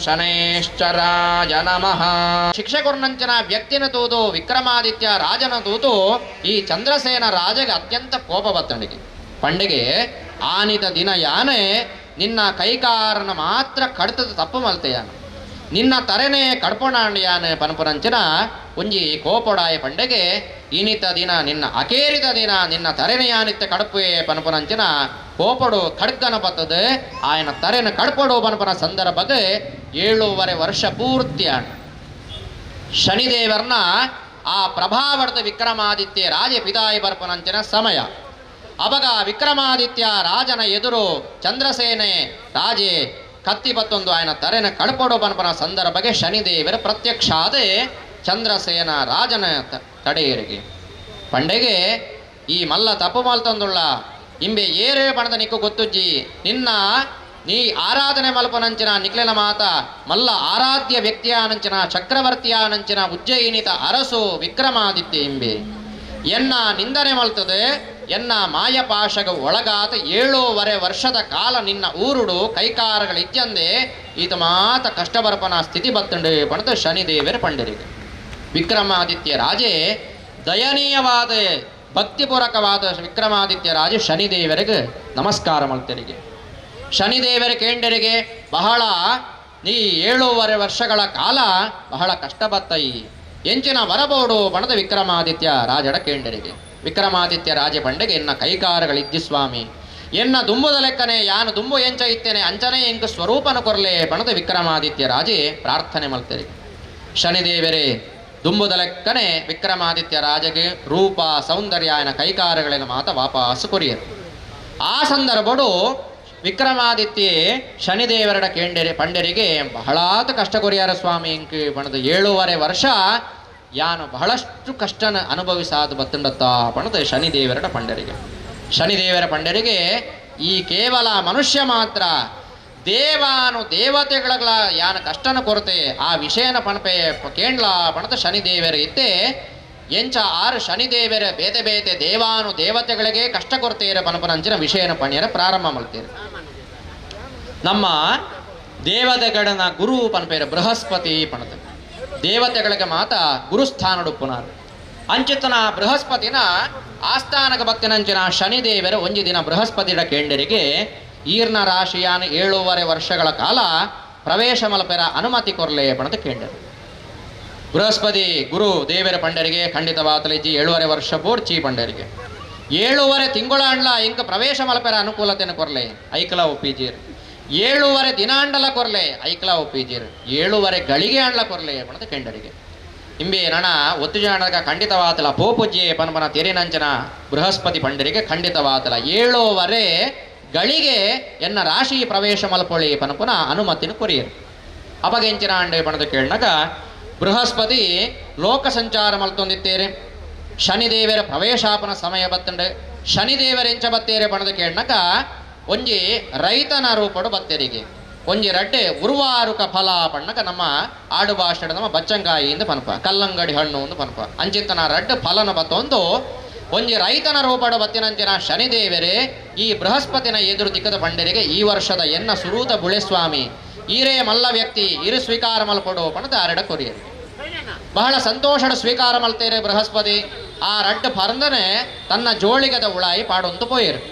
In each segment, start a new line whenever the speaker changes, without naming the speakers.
ಶನೇಶ್ಚರಾಯ ನಮಃ. ಶಿಕ್ಷೆ ಕೊರ್ನಂಚಿನ ವ್ಯಕ್ತಿನ ತೂತು, ವಿಕ್ರಮಾದಿತ್ಯ ರಾಜನ ತೂತು, ಈ ಚಂದ್ರಸೇನ ರಾಜಗೆ ಅತ್ಯಂತ ಕೋಪ ಬತ್ತಣಿಗೆ ಪಂಡಿಗೆ, ಆನಿತ ದಿನ ಯಾನೆ, ನಿನ್ನ ಕೈಕಾರನ ಮಾತ್ರ ಕಡ್ತದ ತಪ್ಪು ಮಲ್ತೆಯಾನ. ನಿನ್ನ ತರೆನೆ ಕಡ್ಪೊಣಾಂಡಿಯಾನೆ ಪನ್ಪುನಂಚನ ಒಂಜಿ ಕೋಪಡಾಯ ಪಂಡೆಗೆ, ಇನಿತ ದಿನ ನಿನ್ನ ಅಕೇರಿದ ದಿನ ನಿನ್ನ ತರೆನೆಯಾನಿತ್ಯ ಕಡಪುಯೆ ಪನಪುರಂಚಿನ ಕೋಪಡು ಖಡ್ಗನ ಬತ್ತದು ಆಯನ ತರೆನ ಕಡ್ಪಡು ಪನಪನ ಸಂದರ್ಭಗೆ ಏಳೂವರೆ ವರ್ಷ ಪೂರ್ತಿಯಾಣ ಶನಿದೇವರನ್ನ ಆ ಪ್ರಭಾವರ್ಧ ವಿಕ್ರಮಾದಿತ್ಯ ರಾಜ ಪಿದಾಯಿ ಬರ್ಪನಂಚಿನ ಸಮಯ ಅವಾಗ ವಿಕ್ರಮಾದಿತ್ಯ ರಾಜನ ಎದುರು ಚಂದ್ರಸೇನೆ ರಾಜೆ ಕತ್ತಿ ಬತ್ತೊಂದು ఆయన ತರೆನ ಕಡ್ಪೊಡು ಬನಪನ ಸಂದರ್ಭಗೆ ಶನಿದೇವರ ಪ್ರತ್ಯಕ್ಷ ಆದೆ ಚಂದ್ರಸೇನ ರಾಜನ ತ- ತಡೆಯರಿಗೆ ಪಂಡೆಗೆ ಈ ಮಲ್ಲ ತಪ್ಪು ಮಲ್ತೊಂದುಳ್ಳ ಇಂಬೆ ಏರೇ ಪಣದ ನಿಕ್ಕು ಗೊತ್ತುಜ್ಜಿ. ನಿನ್ನ ನೀ ಆರಾಧನೆ ಮಲ್ಪನಂಚಿನ ನಿಕ್ಲೆನ ಮಾತ, ಮಲ್ಲ ಆರಾಧ್ಯ ಚಕ್ರವರ್ತಿಯ ನಂಚಿನ ಉಜ್ಜಯಿನಿತ ಅರಸು ವಿಕ್ರಮಾದಿತ್ಯ ಇಂಬೆ. ಎನ್ನ ನಿಂದನೆ ಮಲ್ತದೆ, ಎನ್ನ ಮಾಯಪಾಶಗ ಒಳಗಾತ ಏಳೂವರೆ ವರ್ಷದ ಕಾಲ ನಿನ್ನ ಊರುಡು ಕೈಕಾರಗಳಿದ್ಯಂದೆ, ಈತ ಮಾತ ಕಷ್ಟ ಬರ್ಪನ ಸ್ಥಿತಿ ಬತ್ತಂಡೆ ಪಣದ ಶನಿದೇವರ ಪಂಡರಿಗೆ. ವಿಕ್ರಮಾದಿತ್ಯ ರಾಜೇ, ದಯನೀಯವಾದ ಭಕ್ತಿಪೂರ್ವಕವಾದ ವಿಕ್ರಮಾದಿತ್ಯ ರಾಜೆ ಶನಿದೇವರಿಗೆ ನಮಸ್ಕಾರ ಮಲ್ತರಿಗೆ. ಶನಿದೇವರ ಕೇಂಡರಿಗೆ ಬಹಳ ನೀ ಏಳೂವರೆ ವರ್ಷಗಳ ಕಾಲ ಬಹಳ ಕಷ್ಟ ಬತ್ತೈ ಎಂಚಿನ ವರಬೋಡು ಬಣದ ವಿಕ್ರಮಾದಿತ್ಯ ರಾಜಡ ಕೇಂಡರಿಗೆ ವಿಕ್ರಮಾದಿತ್ಯ ರಾಜ ಬಂಡೆಗೆ ಎನ್ನ ಕೈಕಾರಗಳಿದ್ದಿ ಸ್ವಾಮಿ. ಎನ್ನ ದುಂಬುದ ಲೆಕ್ಕನೆ ಯಾನು ದುಂಬು ಎಂಚ ಇತ್ತೇನೆ ಅಂಚನೆ ಎಂಕ ಸ್ವರೂಪನ ಕೊರಲೆ ಬಣದ ವಿಕ್ರಮಾದಿತ್ಯ ರಾಜೇ ಪ್ರಾರ್ಥನೆ ಮಾಡ್ತೇರಿ ಶನಿದೇವರೇ ದುಂಬುದ ಲೆಕ್ಕನೆ ವಿಕ್ರಮಾದಿತ್ಯ ರಾಜಗೆ ರೂಪ ಸೌಂದರ್ಯ ಆಯನ ಕೈಕಾರಗಳಿನ ಮಾತ ವಾಪಸ್ ಕೊರಿಯರು. ಆ ಸಂದರ್ಭಡು ವಿಕ್ರಮಾದಿತ್ಯ ಶನಿದೇವರಡ ಕೇಂಡರೆ ಪಂಡರಿಗೆ ಬಹಳಾತ ಕಷ್ಟ ಕೊರಿಯಾರ ಸ್ವಾಮಿ, ಇಂಕಿ ಪಣದ ಏಳೂವರೆ ವರ್ಷ ಯಾನು ಬಹಳಷ್ಟು ಕಷ್ಟನ ಅನುಭವಿಸಾದ ಬತ್ತಂಡತ್ತ ಪಣದ ಶನಿದೇವರಡ ಪಂಡರಿಗೆ. ಶನಿದೇವರ ಪಂಡರಿಗೆ ಈ ಕೇವಲ ಮನುಷ್ಯ ಮಾತ್ರ ದೇವಾನು ದೇವತೆಗಳ ಯಾನ ಕಷ್ಟನ ಕೊರತೆ, ಆ ವಿಷಯನ ಪಣಪೆ ಕೇಂಡ್ಲ ಪಣದ ಶನಿದೇವರ ಇತ್ತೆ. ಎಂಚ ಆರು ಶನಿದೇವರ ಬೇತೆ ಬೇತೆ ದೇವಾನು ದೇವತೆಗಳಿಗೆ ಕಷ್ಟ ಕೊರತೆಯರ ಪನಪನಂಚಿನ ವಿಷಯನ ಪಣಿಯರ ಪ್ರಾರಂಭ ಮಾಡ್ತೀರಿ ನಮ್ಮ ದೇವತೆಗಳನ್ನ ಗುರು ಪನಪೇರ ಬೃಹಸ್ಪತಿ ಪಣದ ದೇವತೆಗಳಿಗೆ ಮಾತ ಗುರುಸ್ಥಾನಡು ಪುನರ್ ಅಂಚಿತನ ಬೃಹಸ್ಪತಿನ ಆಸ್ಥಾನಕ ಭಕ್ತಿನಂಚಿನ ಶನಿದೇವರ ಒಂಜಿ ದಿನ ಬೃಹಸ್ಪತಿಯ ಕೇಂಡರಿಗೆ ಈರ್ನ ರಾಶಿಯಾನ ಏಳೂವರೆ ವರ್ಷಗಳ ಕಾಲ ಪ್ರವೇಶ ಮಲ್ಪೆರ ಅನುಮತಿ ಕೊರ್ಲೆ ಅಂತ ಕೇಂಡರು ಬೃಹಸ್ಪತಿ ಗುರು ದೇವರ ಪಂಡರಿಗೆ ಖಂಡಿತವಾತಲಿಜ್ಜಿ ಏಳುವರೆ ವರ್ಷ ಪೂರ್ಚಿ ಪಂಡರಿಗೆ ಏಳುವರೆ ತಿಂಗಳ ಅಂಡ್ಲ ಇಂಕ ಪ್ರವೇಶ ಮಲಪೆರ ಅನುಕೂಲತೆನ ಕೊರ್ಲೆ? ಐಕಲ ಒಪ್ಪಿಜೀರ್. ಏಳುವರೆ ದಿನಾಂಡಲ ಕೊರ್ಲೆ? ಐಕಲ ಒಪ್ಪಿಜೀರ್. ಏಳುವರೆ ಗಳಿಗೆ ಅಂಡ್ಲ ಕೊರ್ಲೆ ಅಂತ ಕೆಂಡರಿಗೆ ಇಂಬೆ ನಣ ಒತ್ತು ಜಾಣಗ ಖಂಡಿತವಾತಲ ಪೋಪುಜ್ಜಿ ಪನ್ಪನ ತೆರಿನಂಚನ ಬೃಹಸ್ಪತಿ ಪಂಡರಿಗೆ ಖಂಡಿತವಾತಲ ಏಳುವರೆ ಗಳಿಗೆ ಎನ್ನ ರಾಶಿ ಪ್ರವೇಶ ಮಲ್ಪೊಳಿ ಪನಪುನ ಅನುಮತಿನ ಕೊರಿಯರು. ಅಪಗೆಂಚಿನ ಅಂಡೆ ಪಣದ ಕೇಳಿನಾಗ, ಬೃಹಸ್ಪತಿ ಲೋಕ ಸಂಚಾರ ಮಲ್ತೊಂದಿತ್ತೇರೆ. ಶನಿದೇವರ ಪ್ರವೇಶಾಪನ ಸಮಯ ಬತ್ತಂಡೆ. ಶನಿದೇವರೆಂಚ ಬತ್ತೇರೆ ಪಣದ ಕೇಳಿನಾಗ, ಒಂಜಿ ರೈತನ ರೂಪಡು ಬತ್ತೇರಿಗೆ. ಒಂಜಿ ರಡ್ಡೆ ಉರ್ವಾರುಕ ಫಲ ಬಣ್ಣಕ ನಮ್ಮ ಆಡು ಭಾಷೆಡ ನಮ್ಮ ಬಚ್ಚಂಗಾಯಿಯಿಂದ ಪನಪ ಕಲ್ಲಂಗಡಿ ಹಣ್ಣು ಒಂದು ಪನಪ ಅಂಚಿತ್ತನ ರಡ್ಡೆ ಫಲನ ಬತ್ತೊಂದು, ಒಂಜಿ ರೈತನ ರೂಪಡು ಬತ್ತಿನಂಚಿನ ಶನಿದೇವರೇ ಈ ಬೃಹಸ್ಪತಿನ ಎದುರು ದಿಕ್ಕದ ಪಂಡರಿಗೆ ಈ ವರ್ಷದ ಎನ್ನ ಸುರೂತ ಬುಳೆಸ್ವಾಮಿ, ಈರೇ ಮಲ್ಲ ವ್ಯಕ್ತಿ, ಇರು ಸ್ವೀಕಾರ ಮಲ್ಪಡು ಪಣದ ಅರಡ ಕೊರಿಯರು. ಬಹಳ ಸಂತೋಷದ ಸ್ವೀಕಾರ ಮಲ್ತೇರೆ ಬೃಹಸ್ಪತಿ. ಆ ರಡ್ಡು ಪರಂದನೆ ತನ್ನ ಜೋಳಿಗದ ಉಳಾಯಿ ಪಾಡೊಂದು ಪೋಯರು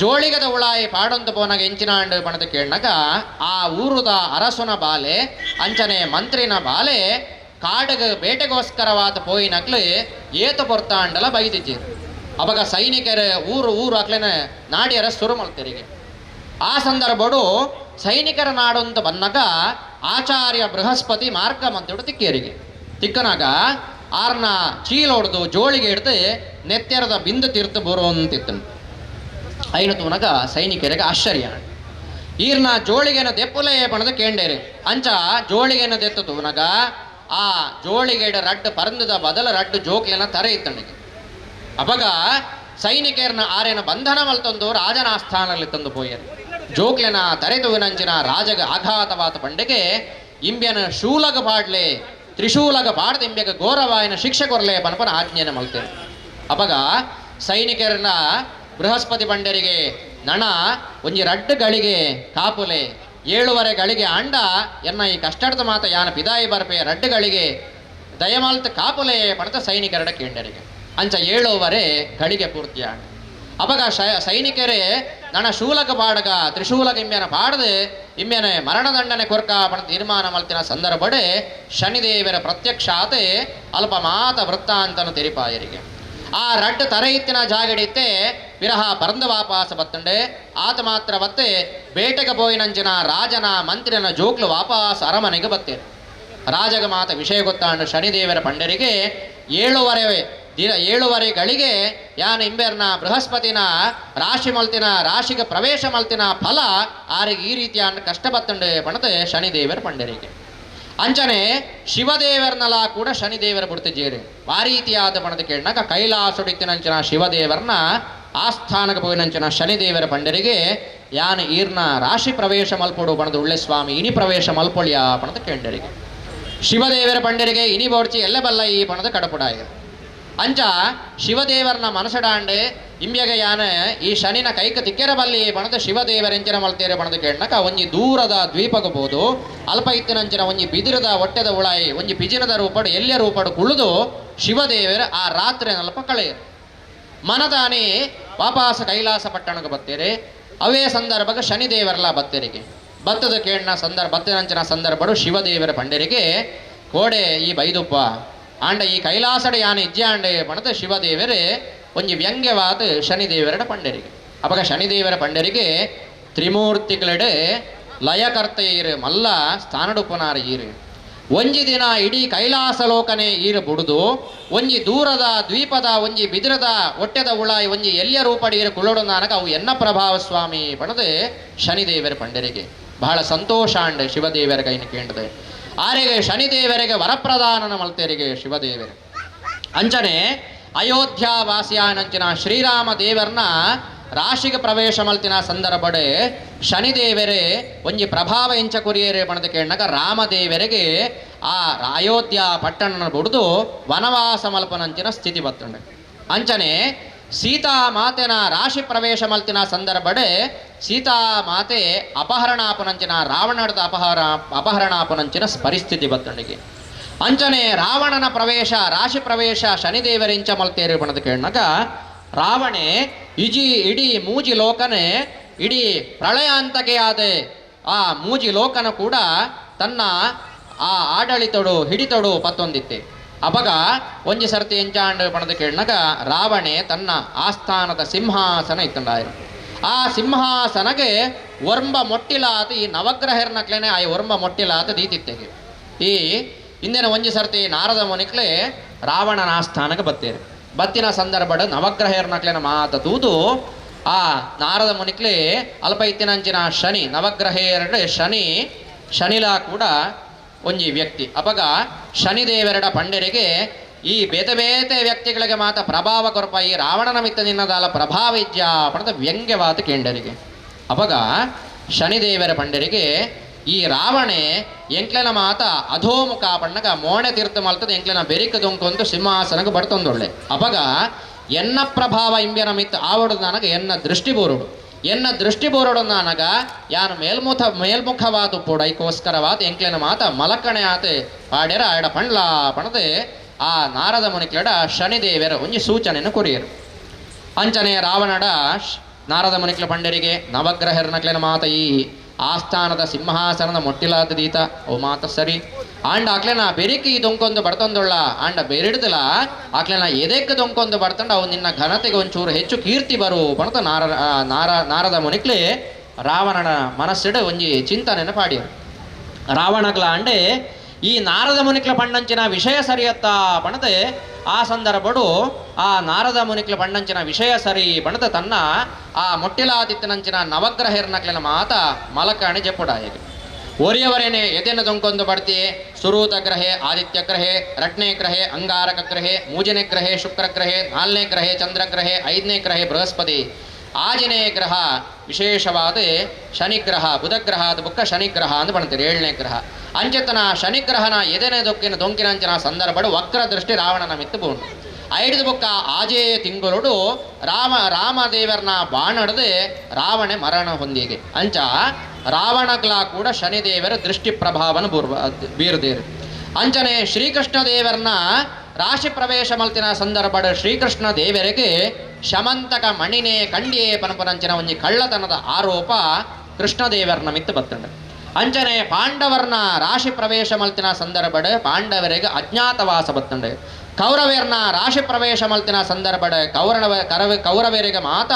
ಜೋಳಿಗದ ಉಳಾಯಿ ಪಾಡೊಂದು ಪೋನಾಗ ಅಂಡ ಪಣದ ಕೇಳಿನಾಗ, ಆ ಊರುದ ಅರಸುನ ಬಾಲೆ, ಅಂಚನೆ ಮಂತ್ರಿನ ಬಾಲೆ, ಕಾಡಗ ಬೇಟೆಗೋಸ್ಕರವಾದ ಪೋಯಿನಕ್ಲು ಏತ ಪೊರ್ತಾಂಡಲ ಬೈದಿಜ್ಜಿರು ಅವಾಗ ಸೈನಿಕರ ಊರು ಊರು ಹಾಕ್ಲೇನೆ ನಾಡಿಯರ ಸುರು ಮಾಡ್ತೀರಿಗೆ ಆ ಸಂದರ್ಭಡು ಸೈನಿಕರ ನಾಡು ಅಂತ ಬಂದಾಗ ಆಚಾರ್ಯ ಬೃಹಸ್ಪತಿ ಮಾರ್ಗ ಮಂತ್ರಿಡು ತಿಕ್ಕೇರಿಗೆ. ತಿಕ್ಕನಾಗ ಆರ್ನ ಚೀಲ ಹೊಡೆದು ಜೋಳಿಗೆ ಹಿಡ್ದು ನೆತ್ತೆರದ ಬಿಂದು ತೀರ್ಥ ಬರೋ ಅಂತಿತ್ತನು ಐನು ತೂನಗ ಸೈನಿಕರಿಗೆ ಆಶ್ಚರ್ಯ. ಈರ್ನ ಜೋಳಿಗೆನ ದೆಪ್ಪುಲೆ ಬಣದು ಕೇಂಡೇರಿ. ಅಂಚ ಜೋಳಿಗೆನ ದೆತ್ತು ತೂನಗ ಆ ಜೋಳಿಗೆಡ ರಡ್ಡು ಪರಂದದ ಬದಲ ರಡ್ಡು ಜೋಕ್ಲೆನ ತರೆ ಇತ್ತಣಿಗೆ ಅಪಗ ಸೈನಿಕರನ್ನ ಆರೇನ ಬಂಧನ ಮಲ್ತೊಂದು ರಾಜನ ಆಸ್ಥಾನದಲ್ಲಿ ತಂದು ಪೋಯರು. ಜೋಕ್ಲೆನ ತರೆದುವಿನಂಚಿನ ರಾಜಗ ಆಘಾತವಾದ ಪಂಡೆಗೆ ಇಂಬ್ಯನ ಶೂಲಗ ಪಾಡ್ಲೆ ತ್ರಿಶೂಲಗ ಪಾಡ್ದ ಇಂಬ್ಯಗ ಘೋರವಾಯನ ಶಿಕ್ಷೆ ಕೊರಲೆ ಪನಪನ ಆಜ್ಞೆನ ಮಲ್ತೇನೆ ಅಪಗ ಸೈನಿಕರನ್ನ ಬೃಹಸ್ಪತಿ ಬಂಡರಿಗೆ ನಣ, ಒಂಜಿ ರಡ್ಡು ಗಳಿಗೆ ಕಾಪುಲೆ, ಏಳುವರೆ ಗಳಿಗೆ ಅಂಡ ಎನ್ನ ಈ ಕಷ್ಟದ ಮಾತ ಯಾನ ಪಿದಾಯಿ ಬರ್ಪೆ ರಡ್ಡುಗಳಿಗೆ ದಯಮಾಲ್ತ ಕಾಪುಲೆ ಪಡೆದ ಸೈನಿಕರಡ ಕೇಂಡರಿಗೆ. ಅಂಚ ಏಳುವರೆ ಗಳಿಗೆ ಪೂರ್ತಿ ಆಂಡ ಅಪಗ ಶ- ಸೈನಿಕರೇ ನನ್ನ ಶೂಲಕ ಪಾಡಗ ತ್ರಿಶೂಲಕ ಇಮ್ಮೆನ ಬಾಡದೆ ಇಮ್ಮೆನೆ ಮರಣದಂಡನೆ ಕೊರ್ಕ ಪಣ ತೀರ್ಮಾನ ಮಲ್ತಿನ ಸಂದರ್ಭಡೆ ಶನಿದೇವರ ಪ್ರತ್ಯಕ್ಷಾತೆ ಅಲ್ಪ ಮಾತ ವೃತ್ತಾಂತನ ತೆರಿಪಾಯರಿಗೆ. ಆ ರಡ್ಡು ತರೆ ಇತ್ತಿನ ಜಾಗಡಿತ್ತೆ ವಿರಹ ಪರಂದ ವಾಪಾಸ ಬತ್ತಂಡೆ. ಆತ ಮಾತ್ರ ಬತ್ತೆ ಬೇಟೆಗ ಬೋಯಿನಂಜಿನ ರಾಜನ ಮಂತ್ರಿನ ಜೋಕ್ಲು ವಾಪಾಸ್ ಅರಮನೆಗೆ ಬತ್ತೆ ರಾಜಗ ಮಾತ ವಿಷಯ ಗೊತ್ತಾಂಡು ಶನಿದೇವರ ಪಂಡರಿಗೆ ಏಳುವರೆ ದಿನ ಏಳುವರೆಗಳಿಗೆ ಯಾನ ಇಂಬೆರ್ನ ಬೃಹಸ್ಪತಿನ ರಾಶಿ ಮಲ್ತಿನ, ರಾಶಿಗೆ ಪ್ರವೇಶ ಮಲ್ತಿನ ಫಲ ಆರಿಗೆ ಈ ರೀತಿಯ ಕಷ್ಟ ಪಂಡದೆ ಶನಿ ಶನಿದೇವರ ಪಂಡರಿಗೆ. ಅಂಚನೆ ಶಿವದೇವರನಲ ಕೂಡ ಶನಿದೇವರ ಬಿಡ್ತಿದ್ದೀರಿ ಆ ರೀತಿಯಾದ ಪಣದ ಕೇಳಿನಾಗ ಕೈಲಾಸುಡಿತ್ತಿನಂಚಿನ ಶಿವದೇವರ್ನ, ಆಸ್ಥಾನಕ್ಕೆ ಹೋಗಿನಂಚಿನ ಶನಿದೇವರ ಪಂಡರಿಗೆ ಯಾನ ಈರ್ನ ರಾಶಿ ಪ್ರವೇಶ ಮಲ್ಪೊಡು ಬಣದ ಉಳ್ಳೆ ಸ್ವಾಮಿ ಇನಿ ಪ್ರವೇಶ ಮಲ್ಪೊಳಿಯ ಪಣದ ಕೇಂಡರಿಗೆ ಶಿವದೇವರ ಪಂಡರಿಗೆ ಇನಿ ಬೋಡ್ಚಿ ಎಲ್ಲ ಬಲ್ಲ ಈ ಪಣದ ಕಡಪುಡಾಯ. ಅಂಚ ಶಿವದೇವರನ ಮನಸಡಾಂಡೆ ಇಂಬ್ಯಗೆ ಯಾನ ಈ ಶನಿನ ಕೈಕ ತಿಕ್ಕೆರ ಬಲ್ಲಿ ಪಣದ ಶಿವದೇವರೆಂಚಿನ ಮಲ್ತೇರೆ ಬಣದ ಕೇಳಕ ಒಂಜಿ ದೂರದ ದ್ವೀಪಗ ಬೋದು ಅಲ್ಪ ಇತ್ತಿನಂಚಿನ ಒಂಜಿ ಬಿದಿರದ ಹೊಟ್ಟೆದ ಉಳಾಯಿ, ಒಂಜಿ ಬಿಜಿನದ ರೂಪಡು, ಎಲ್ಯ ರೂಪಡು ಕುಳಿದು ಶಿವದೇವರ ಆ ರಾತ್ರಿ ನಲ್ಪ ಕಳೆಯರು ಮನದಾನಿ ವಾಪಾಸ ಕೈಲಾಸ ಪಟ್ಟಣಕ್ಕೆ ಬತ್ತೇರೆ, ಅವೇ ಸಂದರ್ಭಕ್ಕೆ ಶನಿದೇವರಲ್ಲ ಬತ್ತೇರಿಗೆ. ಬತ್ತದ ಕೇಳಿನ ಸಂದರ್ಭ ಭತ್ತನಂಚಿನ ಸಂದರ್ಭಡು ಶಿವದೇವರ ಪಂಡರಿಗೆ, ಕೋಡೆ ಈ ಬೈದುಪ್ಪ ಆಂಡ ಈ ಕೈಲಾಸಡ ಯಾನ ಇಜ್ಜಾಂಡೆ ಪಣದ ಶಿವದೇವರೇ ಒಂಜಿ ವ್ಯಂಗ್ಯವಾದ ಶನಿದೇವರ ಪಂಡರಿಗೆ. ಅಪಗ ಶನಿದೇವರ ಪಂಡರಿಗೆ ತ್ರಿಮೂರ್ತಿಗಳೆಡೆ ಲಯಕರ್ತ ಇರು, ಮಲ್ಲ ಸ್ಥಾನಡುಪನಾರ ಈರು ಒಂಜಿ ದಿನ ಇಡೀ ಕೈಲಾಸ ಲೋಕನೆ ಈರು ಬುಡುದು, ಒಂಜಿ ದೂರದ, ದ್ವೀಪದ, ಒಂಜಿ ಬಿದಿರದ ಒಟ್ಟೆದ ಉಳಾಯಿ, ಒಂಜಿ ರೂಪಡಿ ಇರು ಕುಳ್ಳೋಡು ನಾನಕ ಅವು ಎನ್ನ ಪ್ರಭಾವ ಸ್ವಾಮಿ ಪಣದೆ ಶನಿದೇವರ ಪಂಡರಿಗೆ. ಬಹಳ ಸಂತೋಷ ಅಂಡೆ ಶಿವದೇವರ ಕೈನ ಕೇಂಡದೆ. ಆರೆಗೆ ಶನಿದೇವರಿಗೆ ವರಪ್ರದಾನನ ಮಲ್ತೇರಿಗೆ ಶಿವದೇವರು. ಅಂಚನೆ ಅಯೋಧ್ಯ ವಾಸಿಯಾನಂಚಿನ ಶ್ರೀರಾಮ ದೇವರನ್ನ ರಾಶಿಗೆ ಪ್ರವೇಶ ಮಲ್ತಿನ ಸಂದರ್ಭಡೆ ಶನಿದೇವರೇ ಒಂಜಿ ಪ್ರಭಾವ ಇಂಚ ಕುರಿಯರೆ ಬಣದ ಕೇಳಿನಾಗ ರಾಮದೇವರಿಗೆ ಆ ಅಯೋಧ್ಯ ಪಟ್ಟಣ ಬುಡ್ದು ವನವಾಸ ಮಲ್ಪನಂಚಿನ ಸ್ಥಿತಿ ಬರ್ತಂಡೆ ಅಂಚನೆ ಸೀತಾ ಮಾತೆನ ರಾಶಿ ಪ್ರವೇಶ ಮಲ್ತಿನ ಸಂದರ್ಭಡೆ ಸೀತಾ ಮಾತೆ ಅಪಹರಣಾಪನಂಚಿನ ರಾವಣದ ಅಪಹರ, ಅಪಹರಣಾಪನಂಚಿನ ಪರಿಸ್ಥಿತಿ ಬತ್ತಣಿಗೆ ಅಂಚನೆ ರಾವಣನ ಪ್ರವೇಶ, ರಾಶಿ ಪ್ರವೇಶ, ಶನಿದೇವರಿಂಚ ಮಲ್ತೇರಿ ಬಣದ ಕೇಳಿನಾಗ, ರಾವಣೆ ಇಜಿ ಇಡೀ ಮೂಜಿ ಲೋಕನೆ ಇಡೀ ಪ್ರಳಯ ಅಂತಕೆ ಆದೆ. ಆ ಮೂಜಿ ಲೋಕನ ಕೂಡ ತನ್ನ ಆ ಆಡಳಿತಡು ಹಿಡಿತಡು ಪತ್ತೊಂದಿತ್ತೆ. ಅಪಗ ಒಂಜಿ ಸರ್ತಿ ಎಂಚಾಂಡ ಪಣದ ಕೇಳಿನಾಗ ರಾವಣೆ ತನ್ನ ಆಸ್ಥಾನದ ಸಿಂಹಾಸನ ಇತ್ತಂಡಾಯರು ಆ ಸಿಂಹಾಸನಗೆ ಒರ್ಂಬ ಮೊಟ್ಟಿಲಾತ ಈ ನವಗ್ರಹರ್ನಕ್ಲೇನೆ ಆ ಒರ್ಂಬ ಮೊಟ್ಟಿಲಾತ ದೀತಿತ್ತೆಗೆ. ಈ ಹಿಂದಿನ ಒಂಜಿ ಸರ್ತಿ ನಾರದ ಮುನಿಕ್ಲೆ ರಾವಣನ ಆಸ್ಥಾನಕ್ಕೆ ಬತ್ತೇರು. ಬತ್ತಿನ ಸಂದರ್ಭದ ನವಗ್ರಹರ್ನಕ್ಲೇನ ಮಾತ ತೂದು ಆ ನಾರದ ಮುನಿಕ್ಲೆ ಅಲ್ಪ ಇತ್ತಿನಂಚಿನ ಶನಿ ನವಗ್ರಹೇರ ಶನಿ, ಶನಿಲ ಕೂಡ ಒಂಜಿ ವ್ಯಕ್ತಿ. ಅಪಗ ಶನಿದೇವರಡ ಪಂಡರಿಗೆ ಈ ಬೇತೆ ಬೇತೆ ವ್ಯಕ್ತಿಗಳಿಗೆ ಮಾತ ಪ್ರಭಾವ ಕೊರಪ ಈ ರಾವಣನ ಮಿತ್ತ ನಿನ್ನದಾಲ ಪ್ರಭಾವ ಪಡೆದ ವ್ಯಂಗ್ಯವಾದ ಕೇಂಡರಿಗೆ. ಅಪಗ ಶನಿದೇವರ ಪಂಡರಿಗೆ ಈ ರಾವಣೆ ಎಂಕ್ಲೆನ ಮಾತ ಅಧೋಮುಖ ಪಣ್ಣಗ ಮೋಣೆ ತೀರ್ಥ ಮಲ್ತದ, ಎಂಕ್ಲೆನ ಬೆರಿಕ ದೊಂಕೊಂದು ಸಿಂಹಾಸನಗ ಬರ್ತೊಂದೊಳ್ಳೆ ಅಪಗ ಎನ್ನ ಪ್ರಭಾವ ಇಂಬ್ಯನ ಮಿತ್ತ ಆವಡದು ನನಗೆ ಎನ್ನ ದೃಷ್ಟಿ ಬೋರುಡು ಎನ್ನ ದೃಷ್ಟಿ ಬೋರಡು ನನಗ ಯಾನು ಮೇಲ್ಮುಖ, ಮೇಲ್ಮುಖವಾದ ಪುಡೈಕೋಸ್ಕರವಾದ ಎಂಕ್ಲೆನ ಮಾತ ಮಲಕಣೆ ಆತೆ ಪಾಡ್ಯರ ಆಡ ಪಂಡ್ಲ ಪಣದೆ, ಆ ನಾರದ ಮುನಿಕ್ಲಡ ಶನಿದೇವರ ಒಂಜಿ ಸೂಚನೆಯನ್ನು ಕೊರಿಯರು. ಅಂಚನೆಯ ರಾವಣಡ, ನಾರದ ಮುನಿಕ್ಲ ಪಂಡರಿಗೆ ನವಗ್ರಹರ್ನಕ್ಲೆನ ಮಾತ ಈ ಆಸ್ಥಾನದ ಸಿಂಹಾಸನದ ಮೊಟ್ಟಿಲಾದ ದೀತ, ಓ ಮಾತ ಸರಿ. ಆಂಡ ಆಕ್ಲೆನ ಬೆರಿಕಿ ದೊಂಕೊಂದು ಬಡ್ತೊಂದುಳ್ಳ. ಆಂಡ ಬೆರಿಡ್ದಲ ಆಕ್ಲೆನ ಎದೆಕ್ ದೊಂಕೊಂದು ಬರ್ತಂಡ ಅವು ನಿನ್ನ ಘನತೆಗೆ ಒಂಚೂರು ಹೆಚ್ಚು ಕೀರ್ತಿ ಬರು ಬಣತ ನಾರ ನಾರ, ನಾರದ ಮುನಿಕ್ಲೆ ರಾವಣನ ಮನಸ್ಸಿಡ ಒಂಜಿ ಚಿಂತನೆನ ಪಾಡಿ ರಾವಣಗ್ಲ ಅಂಡೆ, ಈ ನಾರದ ಮುನಿಕ್ಲ ಪಣ್ಣಂಚಿನ ವಿಷಯ ಸರಿಯತ್ತ ಪಣದೆ ಆ ಸಂದರ್ಭಡು ಆ ನಾರದ ಮುನಿಕ್ಲ ಪಣ್ಣಂಚಿನ ವಿಷಯ ಸರಿ ಬಣತ ತನ್ನ ಆ ಮೊಟ್ಟಿಲಾದಿತ್ತನಂಚಿನ ನವಗ್ರಹರ್ನಕ್ಲಿನ ಮಾತ ಮಲಕಾಣಿ ಜಪ್ಪುಡಾಯಗೆ ಒರಿಯವರೇನೆ ಎದೆನ ದೊಂಕೊಂದು ಬಡ್ತಿ, ಸುರೂತ ಗ್ರಹೆ, ಆದಿತ್ಯ ಗ್ರಹೆ, ರಟ್ನೆ ಗ್ರಹೆ, ಅಂಗಾರಕ ಗ್ರಹೆ, ಮೂಜನೆ ಗ್ರಹೆ, ಶುಕ್ರ ಗ್ರಹೆ, ನಾಲ್ನೇ ಗ್ರಹೆ ಚಂದ್ರಗ್ರಹೆ ಐದನೇ ಗ್ರಹೆ, ಬೃಹಸ್ಪತಿ. ಆಜನೇ ಗ್ರಹ ವಿಶೇಷವಾದ ಶನಿಗ್ರಹ, ಬುಧಗ್ರಹದ ಬುಕ್ಕ ಶನಿಗ್ರಹ ಅಂತ ಬಣ್ತೀರಿ ಏಳನೇ ಗ್ರಹ. ಅಂಚೆತನ ಶನಿಗ್ರಹನ ಎದೆನೆ ದೊಕ್ಕಿನ ದೊಂಕಿನಂಚಿನ ಸಂದರ್ಭಡು ವಕ್ರ ದೃಷ್ಟಿ ರಾವಣನ ಮಿತ್ತು ಬೋಂಡು ಐದು ಬುಕ್ಕ ಆಜೇ ತಿಂಗಳು ರಾಮ ರಾಮದೇವರನ್ನ ಬಾಣಡದೆ ರಾವಣೆ ಮರಣ ಹೊಂದಿಗೆ ಅಂಚ ರಾವಣಗ್ಲಾ ಕೂಡ ಶನಿದೇವರ ದೃಷ್ಟಿ ಪ್ರಭಾವನ ಬೂರ್ವ, ಬೀರದೇರು. ಅಂಚನೆ ಶ್ರೀಕೃಷ್ಣ ದೇವರನ್ನ ರಾಶಿ ಪ್ರವೇಶ ಮಲ್ತಿನ ಸಂದರ್ಭದ ಶ್ರೀಕೃಷ್ಣ ದೇವರಿಗೆ ಶಮಂತಕ ಮಣಿನೇ ಕಂಡಿಯೇ ಪನಪನಂಚಿನ ಒಂಜಿ ಕಳ್ಳತನದ ಆರೋಪ ಕೃಷ್ಣದೇವರನ ಮಿತ್ತು ಬತ್ತಂಡ. ಅಂಚನೆ ಪಾಂಡವರ್ನ ರಾಶಿ ಪ್ರವೇಶ ಮಲ್ತಿನ ಸಂದರ್ಭದ ಪಾಂಡವರಿಗೆ ಅಜ್ಞಾತವಾಸ ಬತ್ತಂಡೆ. ಕೌರವೇರ್ನ ರಾಶಿ ಪ್ರವೇಶ ಮಲ್ತಿನ ಸಂದರ್ಭದ ಕೌರವ, ಕರವ, ಕೌರವೇರಿಗೆ ಮಾತ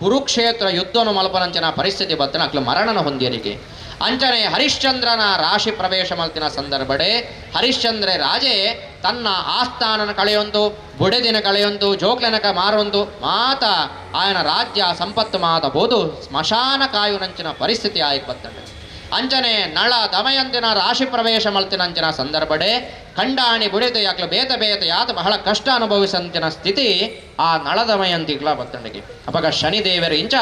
ಕುರುಕ್ಷೇತ್ರ ಯುದ್ಧನು ಮಲ್ಪನಂಚಿನ ಪರಿಸ್ಥಿತಿ ಬತ್ತನ ಅಕ್ಲು ಮರಣನ ಹೊಂದಿಯರಿಗೆ. ಅಂಚನೆ ಹರಿಶ್ಚಂದ್ರನ ರಾಶಿ ಪ್ರವೇಶ ಮಲ್ತಿನ ಸಂದರ್ಭಡೆ, ಹರಿಶ್ಚಂದ್ರ ರಾಜೇ, ತನ್ನ ಆಸ್ಥಾನನ ಕಳೆಯೊಂದು, ಬುಡೆದಿನ ಕಳೆಯೊಂದು, ಜೋಕ್ಲನಕ ಮಾರೊಂದು, ಮಾತ ಆಯನ ರಾಜ್ಯ ಸಂಪತ್ತು ಮಾತ ಬೋದು, ಸ್ಮಶಾನ ಕಾಯುನಂಚಿನ ಪರಿಸ್ಥಿತಿ ಆಯ್ಕೆ ಬತ್ತಂಡೆ ಅಂಚನೆ ನಳ ದಮಯಂತಿನ ರಾಶಿ ಪ್ರವೇಶ ಮಲ್ತಿನಂಚಿನ ಸಂದರ್ಭಡೆ ಖಂಡಾಣಿ ಬುರಿದು ಯಾಕ್ಲ ಬೇತ ಬೇತ ಯಾತ ಬಹಳ ಕಷ್ಟ ಅನುಭವಿಸಂತಿನ ಸ್ಥಿತಿ. ಆ ನಳ ದಮಯಂತಿಗ್ಲ ಬತ್ತಂಡಿಗೆ ಅಪಗ ಶನಿದೇವರು ಇಂಚ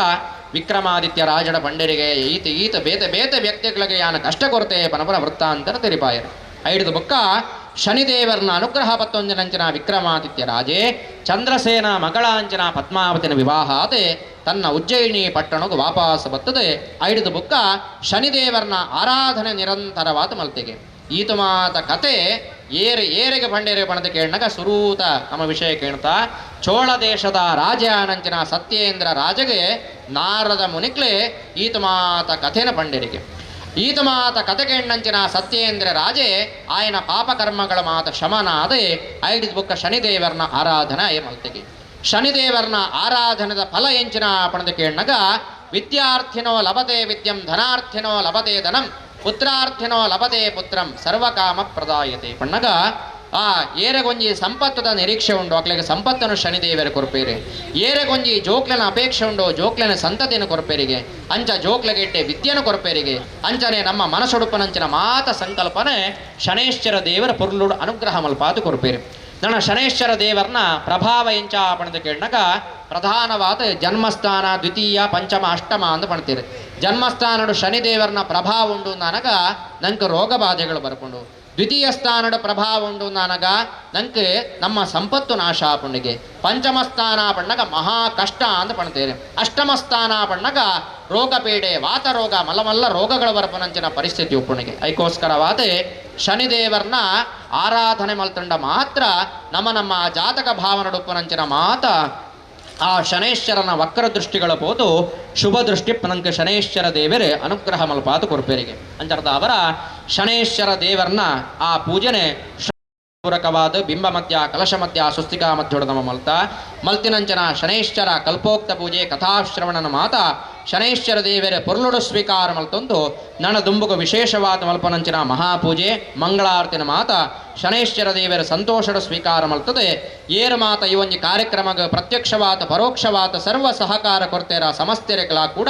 ವಿಕ್ರಮಾದಿತ್ಯ ರಾಜನ ಪಂಡರಿಗೆ ಈತ ಈತ ಬೇತ ಬೇತ ವ್ಯಕ್ತಿಗಳಿಗೆ ಯಾನ ಕಷ್ಟ ಕೊರತೆ ಪನಪುರ ವೃತ್ತಾಂತನ ತಿರಿಪಾಯರು ಐದು ಬುಕ್ಕ ಶನಿದೇವರನ ಅನುಗ್ರಹ ಪತ್ತೊಂದಿನಂಚಿನ ವಿಕ್ರಮಾದಿತ್ಯ ರಾಜೇ. ಚಂದ್ರಸೇನ ಮಗಳಾಂಚಿನ ಪದ್ಮಾವತಿನ ವಿವಾಹಾತೆ ತನ್ನ ಉಜ್ಜಯಿನಿ ಪಟ್ಟಣಕ್ಕೆ ವಾಪಸ್ ಬತ್ತದೆ. ಐಡಿದ ಬುಕ್ಕ ಶನಿದೇವರನ ಆರಾಧನೆ ನಿರಂತರವಾದ ಮಲ್ತೆಗೆ. ಈತ ಮಾತ ಕತೆ ಏರೆ ಏರೆಗೆ ಬಂಡೇರೆ ಬಣದ ಕೇಳಿನಾಗ ಸುರೂತ ನಮ್ಮ ವಿಷಯ ಕೇಳ್ತಾ ಚೋಳ ದೇಶದ ರಾಜ ನಂಚಿನ ಸತ್ಯೇಂದ್ರ ರಾಜಗೆ ನಾರದ ಮುನಿಕ್ಲೆ ಈತ ಮಾತ ಕಥೆನ ಬಂಡೇರಿಗೆ ಈತ ಮಾತ ಕತೆ ಕೇಳಿನಂಚಿನ ಸತ್ಯೇಂದ್ರ ರಾಜೆ ಆಯನ ಪಾಪಕರ್ಮಗಳ ಮಾತ ಶಮನಾದೆ, ಐಡಿದ ಬುಕ್ಕ ಶನಿದೇವರನ ಆರಾಧನೆ ಆಯ ಮಲ್ತೆಗೆ. ಶನಿದೇವರನ ಆರಾಧನದ ಫಲ ಎಂಚಿನ ಪಣದ ಕೇಳಿನಾಗ, ವಿದ್ಯಾರ್ಥಿನೋ ಲಭತೆ ವಿದ್ಯಂ ಧನಾರ್ಥಿನೋ ಲಭತೆ ಧನಂ, ಪುತ್ರಾರ್ಥಿನೋ ಲಭತೆ ಪುತ್ರಂ, ಸರ್ವಕಾಮ ಪ್ರದಾಯತೆ. ಪಣ್ಣಗ, ಆ ಏರೆಗೊಂಜಿ ಸಂಪತ್ತದ ನಿರೀಕ್ಷೆ ಉಂಡು ಅಕ್ಲಿಗೆ ಸಂಪತ್ತನ್ನು ಶನಿದೇವರು ಕೊರಪೇರಿ. ಏರೆಗೊಂಜಿ ಜೋಕ್ಲನ ಅಪೇಕ್ಷೆ ಉಂಡು, ಜೋಕ್ಲನ ಸಂತತಿಯನ್ನು ಕೊರಪೇರಿಗೆ. ಅಂಚ ಜೋಕ್ಲಗೆಟ್ಟೆ ವಿದ್ಯೆಯನ್ನು ಕೊರಪೇರಿಗೆ. ಅಂಚನೆ ನಮ್ಮ ಮನಸೊಡುಪನಂಚಿನ ಮಾತ ಸಂಕಲ್ಪನೆ ಶನೇಶ್ವರ ದೇವರ ಪುರ್ಲುಡು ಅನುಗ್ರಹ ಮಲ್ಪಾತು ಕೊರ್ಪೇರೆ. ನನ್ನ ಶನೇಶ್ವರ ದೇವರನ್ನ ಪ್ರಭಾವ ಎಂಚ ಪಣದ ಕೇಳಿನಾಗ ಪ್ರಧಾನವಾದ ಜನ್ಮಸ್ಥಾನ, ದ್ವಿತೀಯ, ಪಂಚಮ, ಅಷ್ಟಮ ಅಂತ ಪಣ್ತೀರಿ ಜನ್ಮಸ್ಥಾನಡು ಶನಿದೇವರನ ಪ್ರಭಾವ ಉಂಡು ನನಗ ನಂಗೆ ರೋಗ ಬಾಧೆಗಳು ಬರ್ಕೊಂಡು. ದ್ವಿತೀಯ ಸ್ಥಾನದ ಪ್ರಭಾವ ಉಂಡು ನನಗ. ನಂಗೆ ನಮ್ಮ ಸಂಪತ್ತು ನಾಶ ಪುಣ್ಣಿಗೆ ಪಂಚಮ ಸ್ಥಾನ ಪಣ್ಣಗ ಮಹಾ ಕಷ್ಟ ಅಂತ ಪಣ್ತೇನೆ ಅಷ್ಟಮ ಸ್ಥಾನ ಪಣ್ಣಗ ರೋಗ ಪೀಡೆ ವಾತ ರೋಗ ಮಲಮಲ್ಲ ರೋಗಗಳ ಬರಪನಂಚಿನ ಪರಿಸ್ಥಿತಿ ಉಪ್ಪುಣಿಗೆ ಶನಿ ಶನಿದೇವರನ್ನ ಆರಾಧನೆ ಮಲ್ತಂಡ ಮಾತ್ರ ನಮ್ಮ ನಮ್ಮ ಜಾತಕ ಭಾವನಡುಪ್ಪನಂಚಿನ ಮಾತ ಆ ಶನೇಶ್ವರನ ವಕ್ರ ದೃಷ್ಟಿಗಳ ಪೋದು ಶುಭ ದೃಷ್ಟಿ ಪನಂಕ ಶನೇಶ್ವರ ದೇವರೇ ಅನುಗ್ರಹ ಮಲ್ಪಾತು ಕೊರ್ಪೇರಿಗೆ. ಅಂತರ್ಥ ಅವರ ಶನೇಶ್ವರ ದೇವರನ್ನ ಆ ಪೂಜನೆ ಪೂರಕವಾದ ಬಿಂಬ ಮಧ್ಯ ಕಲಶ ಮಧ್ಯ ಸುಸ್ತಿಕಾ ಮಧ್ಯೊಡ ನಮ್ಮ ಮಲ್ತ. ಮಲ್ತಿನಂಚನ ಶನೇಶ್ವರ ಕಲ್ಪೋಕ್ತ ಪೂಜೆ, ಕಥಾಶ್ರವಣನ ಮಾತ ಶನೇಶ್ವರ ದೇವರ ಪೊರ್ಲುಡು ಸ್ವೀಕಾರ ಮಲ್ತೊಂದು ನನ ದುಂಬುಗ ವಿಶೇಷವಾದ ಮಲ್ಪನಂಚಿನ ಮಹಾಪೂಜೆ, ಮಂಗಳಾರತಿನ ಮಾತ ಶನೈಶ್ವರ ದೇವರ ಸಂತೋಷದ ಸ್ವೀಕಾರ ಮಲ್ತದೆ. ಏರು ಮಾತ ಈ ಒಂದು ಕಾರ್ಯಕ್ರಮಗ ಪ್ರತ್ಯಕ್ಷವಾದ, ಪರೋಕ್ಷವಾದ ಸರ್ವ ಸಹಕಾರ ಕೊರತೆರ ಸಮಸ್ತೆರೆಗಳ ಕೂಡ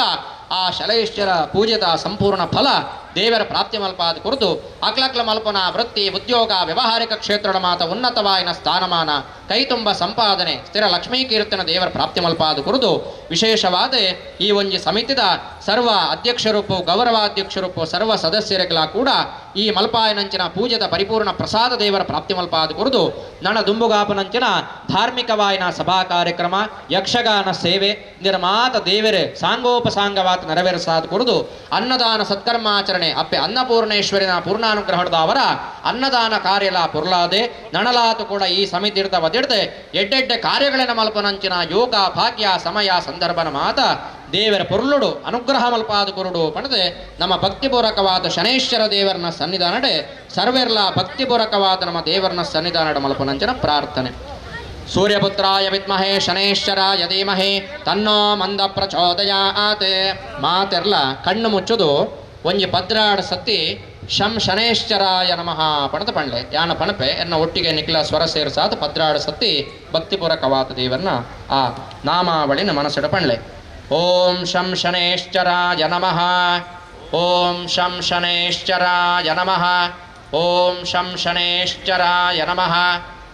ಆ ಶಲೇಶ್ವರ ಪೂಜೆದ ಸಂಪೂರ್ಣ ಫಲ ದೇವರ ಪ್ರಾಪ್ತಿ ಮಲ್ಪಾದ ಕುರಿತು ಅಕ್ಲಕ್ಲ ಮಲ್ಪನ ವೃತ್ತಿ ಉದ್ಯೋಗ ವ್ಯವಹಾರಿಕ ಕ್ಷೇತ್ರದ ಮಾತ ಉನ್ನತವಾಯಿನ ಸ್ಥಾನಮಾನ ಕೈತುಂಬ ಸಂಪಾದನೆ ಸ್ಥಿರ ಲಕ್ಷ್ಮೀ ಕೀರ್ತನ ದೇವರ ಪ್ರಾಪ್ತಿ ಮಲ್ಪಾದ ಕುರಿತು ವಿಶೇಷವಾದ ಈ ಒಂಜಿ ಸಮಿತಿದ ಸರ್ವ ಅಧ್ಯಕ್ಷರೂಪು, ಗೌರವಾಧ್ಯಕ್ಷರೂಪು, ಸರ್ವ ಸದಸ್ಯರಿಗಳ ಕೂಡ ಈ ಮಲ್ಪಾಯನಂಚಿನ ಪೂಜೆದ ಪರಿಪೂರ್ಣ ಪ್ರಸಾದ ದೇವರ ಪ್ರಾಪ್ತಿ ಮಲ್ಪಾದ ಕುರಿತು ನಣ ದುಂಬುಗಾಪನಂಚಿನ ಧಾರ್ಮಿಕವಾಯಿನ ಸಭಾ ಕಾರ್ಯಕ್ರಮ, ಯಕ್ಷಗಾನ ಸೇವೆ, ನಿರ್ಮಾತ ದೇವರೇ ಸಾಂಗೋಪಸಾಂಗವಾತ ನೆರವೇರಿಸಾದ ಕುರಿತು ಅನ್ನದಾನ ಸತ್ಕರ್ಮಾಚರಣೆ. ಅಪ್ಪೆ ಅನ್ನಪೂರ್ಣೇಶ್ವರಿನ ಪೂರ್ಣಾನುಗ್ರಹದ ಅವರ ಅನ್ನದಾನ ಕಾರ್ಯಲ ಪುರ್ಲಾದೆ ನಣಲಾತು ಕೂಡ ಈ ಸಮಿತಿ ಇರ್ತ ಬದಿಡ್ದೆ ಎಡ್ಡೆಡ್ಡೆ ಕಾರ್ಯಗಳನ್ನ ಮಲ್ಪನಂಚಿನ ಯೋಗ, ಭಾಗ್ಯ, ಸಮಯ, ಸಂದರ್ಭನ ಮಾತ ದೇವರ ಪುರ್ಲುಡು ಅನುಗ್ರಹ ಮಲ್ಪಾದ ಕುರುಡು ಪಣದೆ ನಮ್ಮ ಭಕ್ತಿಪೂರಕವಾದ ಶನೇಶ್ವರ ದೇವರನ ಸನ್ನಿಧಾನಡೆ ಸರ್ವೆರ್ಲ ಭಕ್ತಿಪೂರಕವಾದ ನಮ್ಮ ದೇವರನ ಸನ್ನಿಧಾನಡ ಮಲ್ಪನಂಚಿನ ಪ್ರಾರ್ಥನೆ. ಸೂರ್ಯಪುತ್ರಾಯ ವಿದ್ಮಹೇ ಶನೇಶ್ವರಾಯ ಧೀಮಹಿ. ತನ್ನೋ ಮಂದ ಪ್ರಚೋದಯಾತ್. ಮಾತೆರ್ಲ ಕಣ್ಣು ಮುಚ್ಚುದು. ಒಂಜಿ ಪದ್ರಾಡ್ ಸತ್ತಿ ಶಂ ಶನೇಶ್ವರಾಯ ನಮಃ. ಪಣದ ಪಂಡ್ಲೆ ಯಾನ ಪಣಪೆ, ಎನ್ನ ಒಟ್ಟಿಗೆ ನಿಖಿಲ ಸ್ವರ ಸೇರಿಸಾದ ಪದ್ರಾಡ್ ಸತ್ತಿ ಭಕ್ತಿಪೂರ್ವಕವಾದ ದೇವರನ್ನ ಆ ನಾಮಾವಳಿನ ಮನಸ್ಸಿಡ ಪಂಡ್ಲೆ. ಓಂ ಶಂ ಶನೇಶ್ವರಾಯ ನಮಃ. ಓಂ ಶಂ ಶನೇಶ್ವರಾಯ ನಮಃ. ಓಂ ಶಂ ಶನೇಶ್ವರಾಯ ನಮಃ.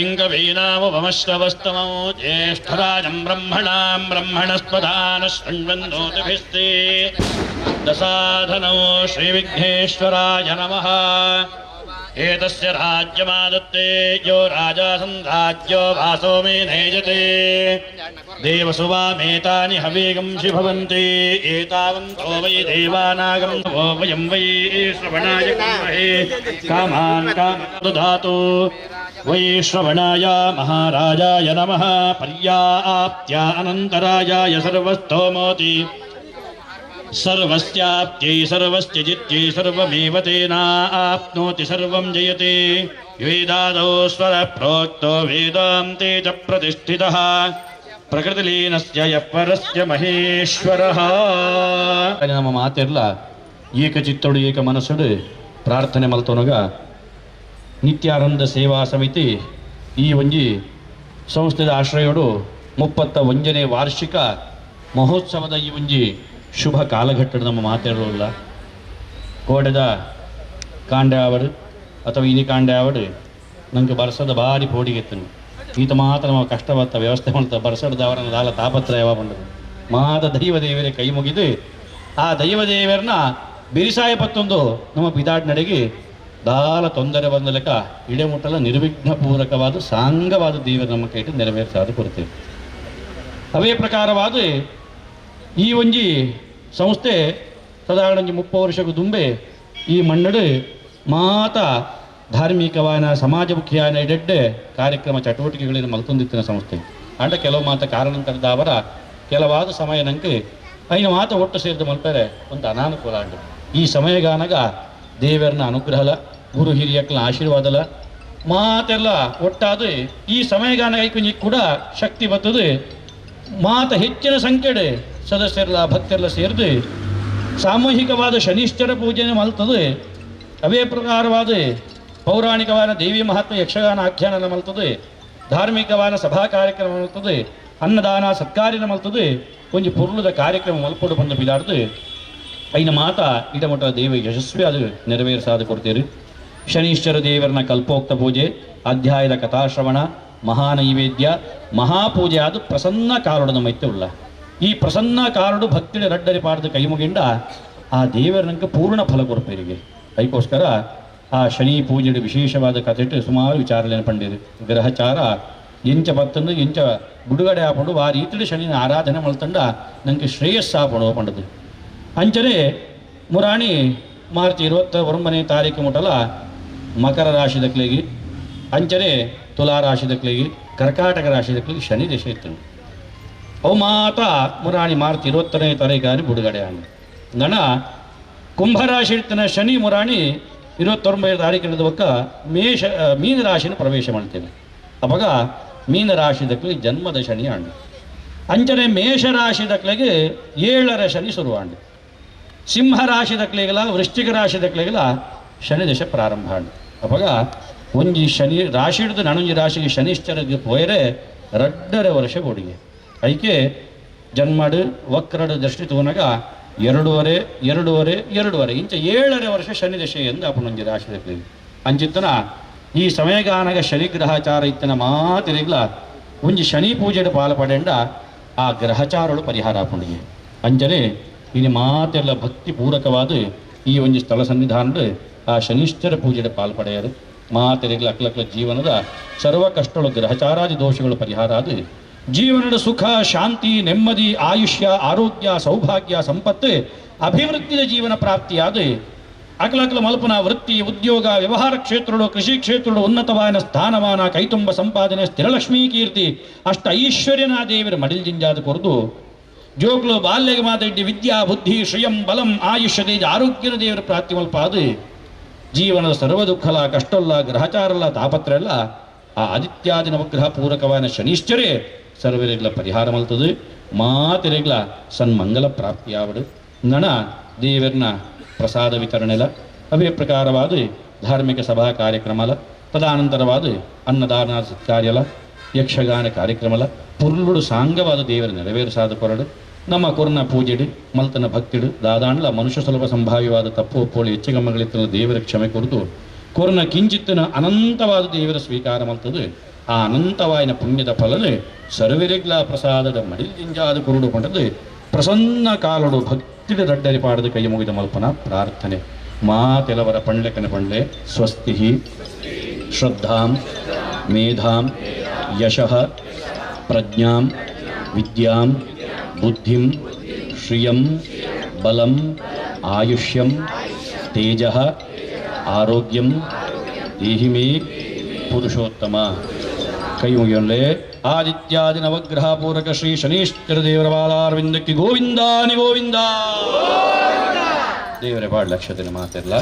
सिंहवीनामुपमश्रवस्तम ज्येष्ठराज ब्रह्मणा ब्रह्मणस्पदान ब्रह्मणस्पदानशृण्वन्दोतिभिस्ते दसाधनौ श्रीविघ्नेश्वराय नमः। एतस्य राज्यमादत्ते यो राजा सन्धाज्यो भासो मे नेजते। देवसुवामेतानि हवेगंसि भवन्ति। एतावन्तो वै देवानागं वयं वै श्रवणाय कामान् काम ददातु वै श्रवणाय महाराजाय नमः पर्याप्त्या अनन्तरायाय सर्वस्तोमोति सर्वस्याप्त्यै सर्वस्य जित्यै सर्वमेव तेनाप्नोति सर्वं जयते वेदादौ स्वरप्रोक्तो वेदान्ते च प्रतिष्ठितः ಪ್ರಕೃತಿಲೀನಸ್ಯ ಯಪ್ಪರಸ್ಯ ಮಹೇಶ್ವರಃ ನಮ್ಮ ಮಾತೆರ್ಲ ಏಕಚಿತ್ತಡು ಏಕ ಮನಸ್ಸುಡು ಪ್ರಾರ್ಥನೆ ಮಲ್ತೊನಗ ನಿತ್ಯಾನಂದ ಸೇವಾ ಸಮಿತಿ ಈ ಒಂಜಿ ಸಂಸ್ಥೆದ ಆಶ್ರಯೋಡು ಮುಪ್ಪತ್ತ ಒಂಜನೇ ವಾರ್ಷಿಕ ಮಹೋತ್ಸವದ ಈ ಒಂಜಿ ಶುಭ ಕಾಲಘಟ್ಟದ ನಮ್ಮ ಮಾತಾಡೋಲ್ಲ ಕೋಡದ ಕಾಂಡ್ಯಾವಡು ಅಥವಾ ಇನಿ ಕಾಂಡ್ಯಾವಡು ನನಗೆ ನಂಗೆ ಬರ್ಸದ ಭಾರಿ ಪೋಡಿಗೆತ್ತನು ಈತ ಮಾತ್ರ ನಮ್ಮ ಕಷ್ಟವತ್ತ ವ್ಯವಸ್ಥೆ ಮಾಡ್ತಾ ಬರ್ಸಡ್ದ ಅವರನ್ನ ದಾಲ ತಾಪತ್ರಯವ ಬಂದದು ಮಾದ ದೈವ ದೇವರೇ ಕೈ ಮುಗಿದು ಆ ದೈವ ದೇವರನ್ನ ಬಿರಿಸಾಯ ಪತ್ತೊಂದು ನಮ್ಮ ಪಿದಾಡ್ ನಡೆಗೆ ದಾಲ ತೊಂದರೆ ಬಂದ ಲೆಕ್ಕ ಇಡೆಮುಟ್ಟಲ ನಿರ್ವಿಘ್ನ ಪೂರಕವಾದ ಸಾಂಗವಾದ ದೇವ ನಮ್ಮ ಕೈಟ್ಟು ನೆರವೇರಿಸಾದ ಕೊಡ್ತೇವೆ ಅವೇ ಪ್ರಕಾರವಾದ ಈ ಒಂಜಿ ಸಂಸ್ಥೆ ಸಾಧಾರಣ ಒಂಜಿ ಮುಪ್ಪ ವರ್ಷಕ್ಕೂ ದುಂಬೆ ಈ ಮಣ್ಣಡು ಮಾತ ಧಾರ್ಮಿಕವಾದ ಸಮಾಜಮುಖಿಯಾನ ಇಡೆಡ್ಡೆ ಕಾರ್ಯಕ್ರಮ ಚಟುವಟಿಕೆಗಳನ್ನು ಮಲ್ತೊಂದಿತ್ತಿನ ಸಂಸ್ಥೆ. ಆಂಡ ಕೆಲವು ಮಾತ ಕಾರಣಂತರದ ಅವರ ಕೆಲವಾದ ಸಮಯ ನಂಗೆ ಐನ ಮಾತ ಒಟ್ಟು ಸೇರಿದ ಮಲ್ಪರೆ ಒಂದು ಅನಾನುಕೂಲ ಅಂಡು ಈ ಸಮಯಗಾನಗ ದೇವರನ ಅನುಗ್ರಹಲ, ಗುರು ಹಿರಿಯಕ್ಕಲ ಆಶೀರ್ವಾದಲ. ಮಾತೆಲ್ಲ ಒಟ್ಟಾದ ಈ ಸಮಯಗಾನ ಐಕೊಂಜಿ ಕೂಡ ಶಕ್ತಿ ಬರ್ತದೆ ಮಾತ ಹೆಚ್ಚಿನ ಸಂಖ್ಯೆಡೆ ಸದಸ್ಯರೆಲ್ಲ ಭಕ್ತರೆಲ್ಲ ಸೇರಿದು ಸಾಮೂಹಿಕವಾದ ಶನಿಶ್ಚರ ಪೂಜೆಯನ್ನು ಮಲ್ತದೆ. ಅವೇ ಪ್ರಕಾರವಾದ ಪೌರಾಣಿಕವಾದ ದೇವಿ ಮಹಾತ್ಮ ಯಕ್ಷಗಾನ ಆಖ್ಯಾನ ಮಲ್ತದೆ. ಧಾರ್ಮಿಕವಾದ ಸಭಾ ಕಾರ್ಯಕ್ರಮ ಮಲ್ತದೆ. ಅನ್ನದಾನ ಸತ್ಕಾರ್ಯ ಮಲ್ತದೆ. ಒಂಜಿ ಪುರುಳದ ಕಾರ್ಯಕ್ರಮ ಮಲ್ಪಡು ಬಂದು ಬಿಲಾಡ್ದು ಐನ ಮಾತ ಇಡಮಠ ದೇವ ಯಶಸ್ವಿ ಅದು ನೆರವೇರಿಸಾದ ಕೊಡ್ತೀರಿ. ಶನೀಶ್ವರ ದೇವರನ ಕಲ್ಪೋಕ್ತ ಪೂಜೆ, ಅಧ್ಯಾಯದ ಕಥಾಶ್ರವಣ, ಮಹಾನೈವೇದ್ಯ, ಮಹಾಪೂಜೆ ಅದು ಪ್ರಸನ್ನ ಕಾರುಡು ಮೈತ್ಯ ಉಳ್ಳ. ಈ ಪ್ರಸನ್ನ ಕಾರುಡು ಭಕ್ತಿಯ ರಡ್ಡರಿ ಪಾಡದ ಕೈ ಮುಗಿಂಡ ಆ ದೇವರನಂಗೆ ಪೂರ್ಣ ಫಲ ಕೊಡ್ಪೇರಿಗೆ ಅದಕ್ಕೋಸ್ಕರ ಆ ಶನಿ ಪೂಜೆಯ ವಿಶೇಷವಾದ ಕಥೆಟ್ಟು ಸುಮಾರು ವಿಚಾರಲೇನು ಪಂಡಿರಿ ಗ್ರಹಚಾರ ಎಂಚ ಬತ್ತಂದು ಎಂಚ ಬಿಡುಗಡೆ ಆಪಂಡು ಆ ರೀತಿಯ ಶನಿನ ಆರಾಧನೆ ಮಲ್ತಂಡ ನನಗೆ ಶ್ರೇಯಸ್ಸಾಪಡುವ ಪಂಡದು ಅಂಚನೆ ಮುರಾಣಿ ಮಾರ್ಚ್ ಇರುವತ್ತ ಒಂಬನೇ ತಾರೀಕು ಮುಟಲ ಮಕರ ರಾಶಿ ದಕ್ಲಿಗೆ ಅಂಚನೆ ತುಲಾ ರಾಶಿ ದಕ್ಲಿಗೆ ಕರ್ಕಾಟಕ ರಾಶಿ ದಕ್ಲಿಗೆ ಶನಿ ದೇಶ ಇತ್ತು ಅವು ಮಾತ ಮುರಾಣಿ ಮಾರ್ಚ್ ಇರುವತ್ತನೇ ತಾರೀಕಾರಿ ಬಿಡುಗಡೆ ಆಗಿ. ಗಣ ಕುಂಭರಾಶಿ ಇರ್ತಾನೆ ಶನಿ ಮುರಾಣಿ ಇರುವತ್ತೊಂಬತ್ತು ತಾರೀಕಿನ ಬಕ್ಕ ಮೇಷ ಮೀನ ರಾಶಿನ ಪ್ರವೇಶ ಮಾಡ್ತೇನೆ ಅವಾಗ ಮೀನ ರಾಶಿ ಜನ್ಮದ ಶನಿ ಆಂಡು ಅಂಚನೆ ಮೇಷ ದಕ್ಲಿಗೆ ದಕ್ಲೆಗೆ ಏಳರ ಶನಿ ಶುರುವಾಂಡು ಸಿಂಹ ರಾಶಿ ದಕ್ಲೆಗಲ ವೃಶ್ಚಿಕ ರಾಶಿ ದಕ್ಲೆಗಲ ಶನಿ ದಶ ಪ್ರಾರಂಭ ಆಂಡು ಅವಾಗ ಒಂಜಿ ಶನಿ ರಾಶಿ ಹಿಡಿದು ನಣೊಂಜಿ ರಾಶಿಗೆ ಶನಿಶ್ಚರಗೆ ಪೋಯರೆ ರಡ್ಡರೆ ವರ್ಷ ಬೋಡಿಗೆ. ಐಕೆ ಜನ್ಮಡು ವಕ್ರಡು ದೃಷ್ಟಿ ತೂನಗ ಎರಡೂವರೆ ಎರಡೂವರೆ ಎರಡೂವರೆ, ಇಂಚ ಏಳರೆ ವರ್ಷ ಶನಿ ದಶೆ ಎಂದು ಅಪನೊಂಜಿ ರಾಶಿ ದಕ್ಲೆ ಅಂಚಿತ್ತನ ಈ ಸಮಯಗಾನಗ ಶನಿ ಗ್ರಹಾಚಾರ ಇತ್ತನ ಮಾತಿರಿಗ್ಲ ಒಂಜಿ ಶನಿ ಪೂಜೆಡು ಪಾಲ್ಪಡೆಂಡ ಆ ಗ್ರಹಚಾರಗಳು ಪರಿಹಾರ ಆಪುಂಡಿಗೆ ಅಂಜನೆ ಇನ್ನು ಮಾತೆಲ್ಲ ಭಕ್ತಿ ಪೂರಕವಾದ ಈ ಒಂದು ಸ್ಥಳ ಸನ್ನಿಧಾನದ ಆ ಶನಿಶ್ಚರ ಪೂಜೆಯ ಪಾಲ್ಪಡೆಯರು ಮಾತೆರೆಗ್ಲ ಅಕ್ಲಕ್ಲ ಜೀವನದ ಸರ್ವ ಕಷ್ಟಗಳು, ಗ್ರಹಚಾರಾದಿ ದೋಷಗಳು ಪರಿಹಾರ ಆದ ಜೀವನದ ಸುಖ, ಶಾಂತಿ, ನೆಮ್ಮದಿ, ಆಯುಷ್ಯ, ಆರೋಗ್ಯ, ಸೌಭಾಗ್ಯ, ಸಂಪತ್ತು ಅಭಿವೃದ್ಧಿಯ ಜೀವನ ಪ್ರಾಪ್ತಿಯಾದ ಅಕಲಕಲ ಮಲ್ಪನ ವೃತ್ತಿ, ಉದ್ಯೋಗ, ವ್ಯವಹಾರ ಕ್ಷೇತ್ರಗಳು, ಕೃಷಿ ಕ್ಷೇತ್ರಗಳು ಉನ್ನತವಾದ ಸ್ಥಾನಮಾನ, ಕೈತುಂಬ ಸಂಪಾದನೆ, ಸ್ಥಿರಲಕ್ಷ್ಮೀ ಕೀರ್ತಿ, ಅಷ್ಟ ಐಶ್ವರ್ಯನ ದೇವರ ಮಡಿಲ್ಜಿಂಜಾದ ಕೊರದು ಜೋಗ್ಲು ಬಾಲ್ಯಗೆ ಮಾತಾಡಿ, ವಿದ್ಯಾ, ಬುದ್ಧಿ, ಶ್ರೀಯಂ, ಬಲಂ, ಆಯುಷ್ಯ, ತೇಜ ಆರೋಗ್ಯನ ದೇವರ ಪ್ರಾಪ್ತಿ ಅದು ಜೀವನದ ಸರ್ವ ದುಃಖಲ ಕಷ್ಟಲ್ಲ ಗ್ರಹಚಾರಲ್ಲ ತಾಪತ್ರಲ್ಲ ಆ ಆದಿತ್ಯಾದಿ ನವಗ್ರಹ ಪೂರಕವಾದ ಶನಿಶ್ಚರೇ ಸರ್ವರಿಗ್ಲ ಪರಿಹಾರ ಮಲ್ತದು. ಮಾತಿರಿಗ್ಲ ಸನ್ಮಂಗಲ ಪ್ರಾಪ್ತಿಯಾವಡು. ನಣ ದೇವರನ್ನ ಪ್ರಸಾದ ವಿತರಣೆಲ. ಅವೇ ಪ್ರಕಾರವಾದ ಧಾರ್ಮಿಕ ಸಭಾ ಕಾರ್ಯಕ್ರಮಲ. ತದನಂತರವಾದ ಅನ್ನದಾನ ಸತ್ಕಾರ್ಯಲ. ಯಕ್ಷಗಾನ ಕಾರ್ಯಕ್ರಮಲ, ಪುರ್ಲುಡು ಸಾಂಗವಾದ ದೇವರ ನೆರವೇರು ಕೊರಡು, ನಮ್ಮ ಕೊರನ ಪೂಜೆಡು, ಮಲ್ತನ ಭಕ್ತಿಡು, ದಾದಾಂಡ್ಲ ಮನುಷ್ಯ ಸುಲಭ ಸಂಭಾವ್ಯವಾದ ತಪ್ಪು ಒಪ್ಪೋಳಿ ಹೆಚ್ಚಿಗಮ್ಮಗಳಿತ್ತಿನ ದೇವರ ಕ್ಷಮೆ ಕೊರದು, ಕೊರನ ಕಿಂಚಿತ್ತಿನ ಅನಂತವಾದ ದೇವರ ಸ್ವೀಕಾರ ಮಲ್ತದು, ಆ ಅನಂತವಾಯಿನ ಪುಣ್ಯದ ಫಲನೆ ಸರ್ವಿರಿಗ್ಲ ಪ್ರಸಾದದ ಮಡಿಲಿಂಜಾದ ಕುರುಡು ಪಂಡದು ಪ್ರಸನ್ನ ಕಾಲಡು ಭಕ್ತಿದ ದಡ್ಡರಿ ಪಾಡದ ಕೈ ಮುಗಿದ ಮಲ್ಪನ ಪ್ರಾರ್ಥನೆ. ಮಾತೆಲವರ ಪಂಡ್ಲೆಕನ ಪಂಡ್ಲೆ ಸ್ವಸ್ತಿ ಶ್ರದ್ಧಾಂ, ಮೇಧಾಂ ಯಶಃ ಪ್ರಜ್ಞಾಂ ವಿದ್ಯಾಂ ಬುದ್ಧಿಂ ಶ್ರಿಯಂ ಬಲಂ ಆಯುಷ್ಯಂ ತೇಜ ಆರೋಗ್ಯಂ ದೇಹಿ ಮೇ ಪುರುಷೋತ್ತಮ ಕೈ ಮುಗಿಯೊಳ್ಳೆ ಆದಿತ್ಯಾದಿ ನವಗ್ರಹ ಪೂರಕ ಶ್ರೀ ಶನೀಶ್ವರ ದೇವರ ಬಾಲಾರವಿಂದಕ್ಕೆ ಗೋವಿಂದಾನಿ ಗೋವಿಂದ ದೇವರೇ ಬಾಳ್ ಲಕ್ಷದಿನ ಮಾತಿರಲ್ಲ